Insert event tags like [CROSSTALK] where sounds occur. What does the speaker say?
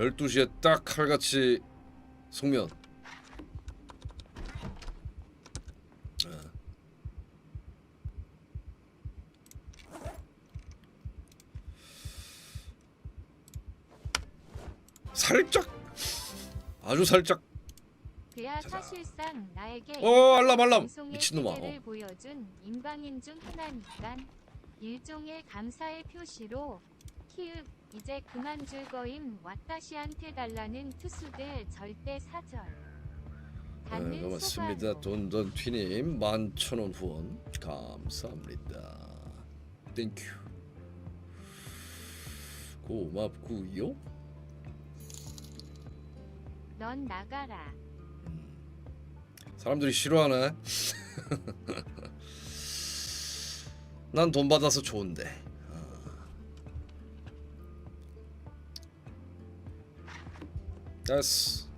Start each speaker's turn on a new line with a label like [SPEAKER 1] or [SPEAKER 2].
[SPEAKER 1] 12시에 딱 칼같이 숙면 어. 살짝 아주 살짝
[SPEAKER 2] 그야
[SPEAKER 1] 자자.
[SPEAKER 2] 사실상 나에게
[SPEAKER 1] 어 알람 알람 미친놈아 어.
[SPEAKER 2] 보여준 인방인 중 하나니까 일종의 감사의 표시로 이제 그만 줄 거임 왓다시한테 달라는 투수들 절대 사절.
[SPEAKER 1] 네, 고맙습니다. 돈돈 튀님 만천원 후원. 감사합니다. 땡큐 고맙구요.
[SPEAKER 2] 넌 나가라.
[SPEAKER 1] 사람들이 싫어하네. [LAUGHS] 난 돈 받아서 좋은데 됐어